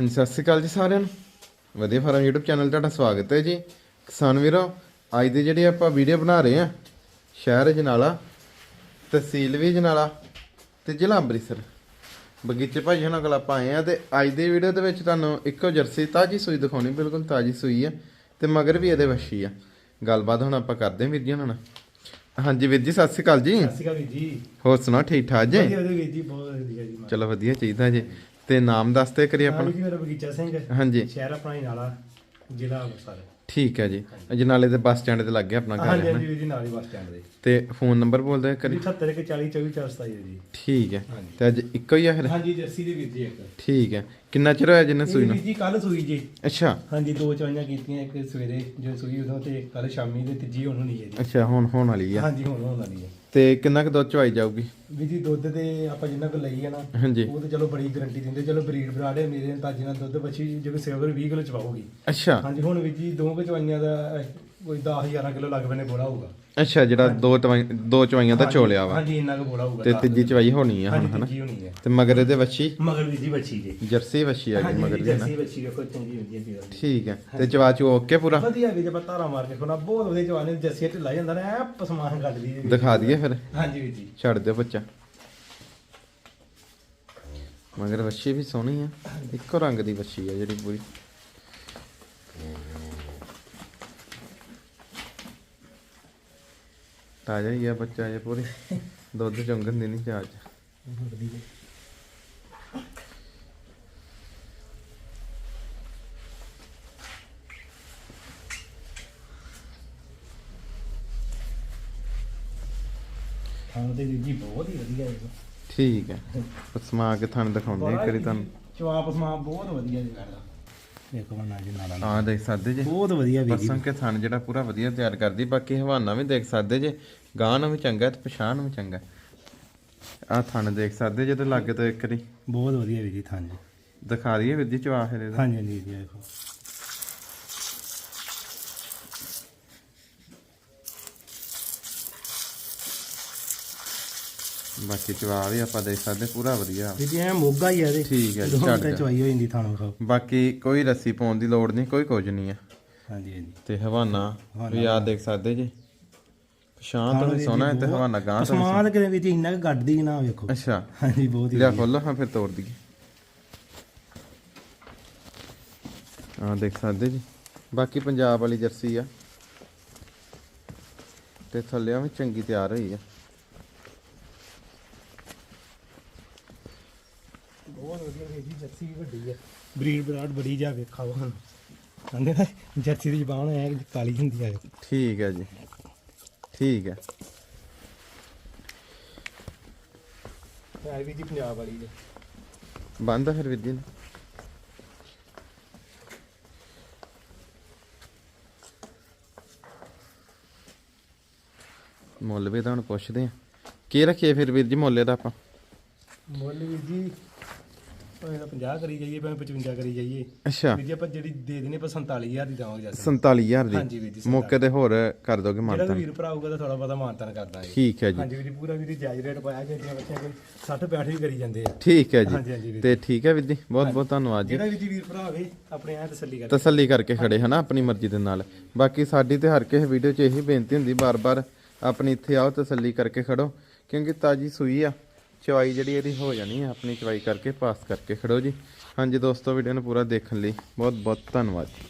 ਹਾਂਜੀ ਸਤਿ ਸ਼੍ਰੀ ਅਕਾਲ ਜੀ ਸਾਰਿਆਂ ਨੂੰ। ਵਧੀਆ ਫਾਰਮ YouTube ਚੈਨਲ ਤੁਹਾਡਾ ਸਵਾਗਤ ਹੈ ਜੀ। ਕਿਸਾਨ ਵੀਰੋ ਅੱਜ ਦੀ ਜਿਹੜੀ ਆਪਾਂ ਵੀਡੀਓ ਬਣਾ ਰਹੇ ਆ ਸ਼ਹਿਰ ਜਨਾਲਾ ਤਹਿਸੀਲ ਵੀ ਜਨਾਲਾ ਤੇ ਜ਼ਿਲ੍ਹਾ ਅੰਮ੍ਰਿਤਸਰ। ਬਗੀਚੇ ਭਾਈ ਹੁਣਾਂ ਕੋਲ ਆਪਾਂ ਆਏ ਆ ਤੇ ਅੱਜ ਦੀ ਵੀਡੀਓ ਦੇ ਵਿੱਚ ਤੁਹਾਨੂੰ ਇੱਕੋ ਜਰਸੀ ਤਾਜੀ ਸੂਈ ਦਿਖਾਉਣੀ ਬਿਲਕੁਲ ਤਾਜੀ ਸੂਈ ਆ ਤੇ ਮਗਰ ਵੀ ਇਹਦੇ ਵੱਛੀ ਆ। ਗੱਲਬਾਤ ਹੁਣ ਆਪਾਂ ਕਰਦੇ ਹਾਂ ਵੀਰ ਜੀ ਨਾਲ। ਹਾਂਜੀ ਵੀਰ ਜੀ ਸਤਿ ਸ਼੍ਰੀ ਅਕਾਲ ਜੀ। ਸਤਿ ਸ਼੍ਰੀ ਅਕਾਲ ਵੀਰ ਜੀ। ਹੋਰ ਸੁਣਾਓ ਠੀਕ ਠਾਕ ਜੀ? ਵਧੀਆ ਵੀਰ ਜੀ ਬਹੁਤ ਵਧੀਆ ਜੀ। ਚਲੋ ਵਧੀਆ ਚਾਹੀਦਾ ਜੀ। ਤੇ ਨਾਮ ਦੱਸਦੇ ਕਰੀ ਆਪਣਾ ਜੀ ਮੇਰਾ ਬਗੀਚਾ ਸਿੰਘ ਹਾਂਜੀ। ਸ਼ਹਿਰ ਆਪਣਾ ਹੀ ਨਾਲਾ ਜ਼ਿਲ੍ਹਾ ਅੰਮ੍ਰਿਤਸਰ। ਠੀਕ ਹੈ ਜੀ। ਅਜਨਾਲੇ ਦੇ ਬੱਸ ਸਟੈਂਡ ਤੇ ਲੱਗੇ ਆਪਣਾ ਘਰ ਹਾਂਜੀ ਹੈ ਹਾਂਜੀ ਨਾ ਜੀ ਨਾਲ ਬੱਸ ਸਟੈਂਡ ਦੇ। ਤੇ ਫੋਨ ਨੰਬਰ ਬੋਲਦੇ ਕਰੀ। 78 ਕੇ 40 24 427 ਹੈ ਜੀ। ਠੀਕ ਹੈ। ਤੇ ਅੱਜ ਇੱਕੋ ਹੀ ਆ ਫਿਰ? ਹਾਂਜੀ ਜਰਸੀ ਦੇ ਵੀਰ ਜੀ ਇੱਕ। ਠੀਕ ਹੈ। ਕਿੰਨਾ ਚਿਰ ਹੋਇਆ ਜਿੰਨੇ ਸੂਈ ਨੂੰ? ਜੀ ਕੱਲ ਸੂਈ ਜੀ। ਅੱਛਾ। ਹਾਂਜੀ ਦੋ ਚਵਾਈਆਂ ਕੀਤੀਆਂ ਇੱਕ ਸਵੇਰੇ ਜੋ ਸੂਈ ਉਦੋਂ ਤੇ ਕੱਲ ਸ਼ਾਮੀ ਦੇ ਤੀਜੀ ਹੁਣ ਨਹੀਂ ਹੈ ਜੀ। ਅੱਛਾ ਹੁਣ ਹੋਣ ਵਾਲੀ ਆ। ਹਾਂਜੀ ਹੁਣ ਹੋਣ ਵਾਲੀ ਹੈ। ਤੇ ਕਿੰਨਾ ਕੁ ਦੁੱਧ ਚਵਾਈ ਜਾਊਗੀ? ਵੀਰ ਜੀ ਦੁੱਧ ਤੇ ਆਪਾਂ ਜਿੰਨਾ ਕੋ ਲਈ ਹੈ ਨਾ ਹਾਂਜੀ। ਉਹ ਤੇ ਚਲੋ ਬੜੀ ਗਾਰੰਟੀ ਦਿੰਦੇ ਚਲੋ ਬਰੀਡ ਬਰਾਡ ਹੈ ਮੇਰੇ ਤਾਂ ਜਿੰਨਾ ਦੁੱਧ ਬੱਚੀ ਜੇ ਕੋਈ ਸੇਵਰ 20 ਕਿਲੋ ਚਵਾਉਗੀ ਅੱਛਾ। ਹਾਂਜੀ ਹੁਣ ਵੀਰ ਜੀ ਦੋ ਕੁ ਚਵਾਈਆਂ ਦਾ ਕੋਈ 10 11 ਕਿਲੋ ਲੱਗ ਪੈਣੇ ਬੋਲਾ ਹੋਊਗਾ। ਅੱਛਾ ਜਿਹੜਾ ਦੋ ਚਵਾਈ ਦੋ ਚਵਾਈਆਂ ਦਾ ਚੋਲਿਆ ਵਾ। ਹਾਂਜੀ ਇੰਨਾ ਕੁ ਬੋਲਾ ਹੋਊਗਾ ਤੇ ਤੀਜੀ ਚਵਾਈ ਹੋਣੀ ਆ ਹੁਣ ਹਾਂਜੀ ਹਨਾ? ਤੀਜੀ ਹੋਣੀ ਹੈ ਤੇ ਮਗਰ ਇਹਦੇ ਵੱਛੀ? ਮਗਰ ਵੀਰ ਜੀ ਬੱਚੀ ਜੀ। ਜਰਸੀ ਵੱਛੀ ਆ ਗਈ ਹਾਂਜੀ ਮਗਰ ਵੀ ਨਾ ਜਰਸੀ ਬੱਚੀ ਵੇਖੋ ਚੰਗੀ ਹੁੰਦੀ ਹੈ ਵੀਰ ਠੀਕ ਹੈ ਤੇ ਚਵਾਚੂ ਓਕੇ ਪੂਰਾ? ਵਧੀਆ ਵੀਰ ਜੀ ਧਾਰਾ ਮਾਰ ਕੇ ਖੋਣਾ ਬਹੁਤ ਵਧੀਆ ਜਵਾਨੇ ਜਰਸੀ ਢਿੱਲਾ ਜਾਂਦਾ ਨਾ ਐ ਪਸਮਾਨ ਗੱਲ ਦੀ ਦਿਖਾ ਦਈਏ ਫਿਰ। ਹਾਂਜੀ ਵੀਰ ਜੀ। ਛੱਡ ਦਿਓ ਬੱਚਾ। ਮਗਰ ਵੱਛੀ ਵੀ ਸੋਹਣੀ ਆ ਇੱਕੋ ਰੰਗ ਦੀ ਵੱਛੀ ਆ ਜਿਹੜੀ ਪੂਰੀ। ਤਾਜ਼ਾ ਹੀ ਆ ਬੱਚਾ ਇਹ ਪੂਰੀ। ਦੁੱਧ ਚੁੰਗਣ ਦੀ ਨਹੀਂ ਚਾਜ ਹਾਂ ਤੇ ਵੀਰ ਜੀ ਬਹੁਤ ਹੀ ਵਧੀਆ ਹੈ ਠੀਕ ਹੈ। ਸਮਾ ਕੇ ਤੁਹਾਨੂੰ ਦਿਖਾਉਂਦੇ ਕਰੀ ਤੁਹਾਨੂੰ। ਚਵਾਪ ਸਮਾਨ ਬਹੁਤ ਵਧੀਆ ਜੀ ਕਰਦਾ। ਜੀ ਨਾਲਾ ਆ ਦੇਖ ਸਕਦੇ ਜੇ। ਬਹੁਤ ਵਧੀਆ ਵੀਰ ਜੀ। ਪਸੰਦ ਕੇ ਥਣ ਜਿਹੜਾ ਪੂਰਾ ਵਧੀਆ ਤਿਆਰ ਕਰਦੀ ਬਾਕੀ ਹਵਾਨਾ ਵੀ ਦੇਖ ਸਕਦੇ ਜੇ। ਗਾਂ ਨੂੰ ਵੀ ਚੰਗਾ ਤੇ ਪਛਾਣ ਵੀ ਚੰਗਾ। ਆ ਥਣ ਦੇਖ ਸਕਦੇ ਜੇ ਤੇ ਲੱਗੇ ਤੋਂ ਇੱਕ ਵਾਰੀ ਬਹੁਤ ਵਧੀਆ ਵੀਰ ਜੀ ਥਾਂ ਜੀ ਦਿਖਾ ਦਈਏ ਵਿੱਦੀ ਚਵਾ ਫਿਰ ਇਹਦਾ। ਹਾਂਜੀ ਹਾਂਜੀ ਵੀਰ ਜੀ ਦੇਖੋ। ਬਾਕੀ ਚਵਾ ਵੀ ਆਪਾਂ ਦੇਖ ਸਕਦੇ ਪੂਰਾ ਵਧੀਆ। ਜੀ ਐ ਮੋਗਾ ਹੀ ਆ ਇਹਦੇ। ਠੀਕ ਹੈ ਜੀ, ਤੇ ਦਿਓ। ਚਵਾਈ ਹੋ ਜਾਂਦੀ ਥਾਂ ਨੂੰ ਬਾਕੀ ਕੋਈ ਰੱਸੀ ਪਾਉਣ ਦੀ ਲੋੜ ਨਹੀਂ ਕੋਈ ਕੁਝ ਨਹੀਂ ਆ। ਹਾਂਜੀ ਹਾਂਜੀ। ਤੇ ਹਵਾਨਾ ਵੀ ਆ ਦੇਖ ਸਕਦੇ ਜੇ। ਪਛਾਣ ਤੋਂ ਥਣ ਵੀ ਵੀ ਸੋਹਣਾ ਹੈ ਤੇ ਹਵਾਨਾ ਗਾਂ ਤੋਂ ਵੀ ਸਮਾਨ ਕਿਤੇ ਜੀ ਇੰਨਾ ਕੁ ਗੱਡਦੀ ਨਾ ਵੇਖੋ। ਅੱਛਾ। ਹਾਂਜੀ ਬਹੁਤ ਹੀ ਲਿਆ। ਖੋਲੋ ਹਾਂ ਫਿਰ ਤੋੜ ਦਈਏ। ਆ ਦੇਖ ਸਕਦੇ ਜੀ। ਬਾਕੀ ਪੰਜਾਬ ਵਾਲੀ ਜਰਸੀ ਆ। ਤੇ ਥੱਲਿਆਂ ਵੀ ਚੰਗੀ ਤਿਆਰ ਹੋਈ ਆ। ਬਹੁਤ ਵਧੀਆ ਜੀ ਜਰਸੀ ਵੀ ਵੱਡੀ ਆ। ਬਰੀਡ ਬਰਾਡ ਬੜੀ ਜਾ ਵੇਖਾਓ ਹੁਣ ਕਹਿੰਦੇ ਨਾ ਜਰਸੀ ਦੀ ਜ਼ਬਾਨ ਐ ਕਾਲੀ ਹੁੰਦੀ ਆ। ਠੀਕ ਹੈ ਜੀ। ਠੀਕ ਹੈ ਐ ਵੀ ਜੀ ਪੰਜਾਬ ਵਾਲੀ ਜੀ ਬੰਦ ਆ ਫਿਰ ਜੀ। ਨੇ ਮੁੱਲ ਵੀ ਤਾਂ ਹੁਣ ਪੁੱਛਦੇ ਆ। ਕੀ ਰੱਖੀਏ ਫਿਰ ਵੀਰ ਜੀ ਮੁੱਲ ਇਹਦਾ ਆਪਾਂ? ਮੁੱਲ ਵੀਰ ਜੀ ਭਾਵੇਂ ਤਾਂ 50 ਕਰੀ ਜਾਈਏ ਭਾਵੇਂ 55 ਕਰੀ ਜਾਈਏ। ਅੱਛਾ। ਵੀਰ ਜੀ ਆਪਾਂ ਜਿਹੜੀ ਦੇ ਦੇਣੇ ਆਪਾਂ 47000 ਦੀ ਦਵਾਂਗੇ ਜਰਸੀ 47000 ਹਾਂਜੀ ਵੀਰ ਦੀ ਜੀ, ਮੌਕੇ ਤੇ ਹੋਰ ਕਰ ਦੋਗੇ ਜਿਹੜਾ ਮਾਨਤਾ ਕੋਈ ਵੀਰ ਭਰਾ ਆਊਗਾ ਤਾਂ ਥੋੜਾ ਬਹੁਤਾ ਮਾਨਤਾਨ ਕਰ ਦਾਂਗੇ ਠੀਕ ਹੈ ਜੀ। ਹਾਂਜੀ ਵੀਰ ਜੀ ਪੂਰਾ ਵੀਰ ਜੀ ਜਾਇਜ਼ ਰੇਟ ਪਾਇਆ ਕਿ ਅੱਗੇ ਬੱਚਿਆਂ ਕੋਲ 60 65 ਵੀ ਕਰੀ ਜਾਂਦੇ ਆ। ਠੀਕ ਹੈ ਹਾਂਜੀ, ਹਾਂਜੀ ਜੀ ਵੀਰ। ਤੇ ਠੀਕ ਹੈ ਵੀਰ ਜੀ ਬਹੁਤ ਬਹੁਤ ਧੰਨਵਾਦ ਜੀ। ਜਿਹੜਾ ਵੀਰ ਜੀ ਵੀਰ ਭਰਾ ਹੋਵੇ ਆਪਣੇ ਐ ਤਸੱਲੀ ਕਰ ਤਸੱਲੀ ਕਰਕੇ ਖੜੇ ਹਨਾ ਆਪਣੀ ਮਰਜ਼ੀ ਦੇ ਨਾਲ। ਬਾਕੀ ਸਾਡੀ ਤੇ ਹਰ ਕਿਸੇ ਵੀਡੀਓ 'ਚ ਇਹੀ ਬੇਨਤੀ ਹੁੰਦੀ ਬਾਰ-ਬਾਰ ਆਪਣੀ ਇੱਥੇ ਆਓ ਤਸੱਲੀ ਕਰਕੇ ਖੜੋ ਕਿਉਂਕਿ ਤਾਜੀ ਸੂਈ ਆ। ਚਵਾਈ ਜਿਹੜੀ ਇਹਦੀ ਹੋ ਜਾਣੀ ਆ, ਆਪਣੀ ਚਵਾਈ ਕਰਕੇ ਪਾਸ ਕਰਕੇ। ਖੜੋ ਜੀ। ਹਾਂਜੀ ਦੋਸਤੋ ਵੀਡੀਓ ਨੂੰ ਪੂਰਾ ਦੇਖਣ ਲਈ ਬਹੁਤ ਬਹੁਤ ਧੰਨਵਾਦ ਜੀ।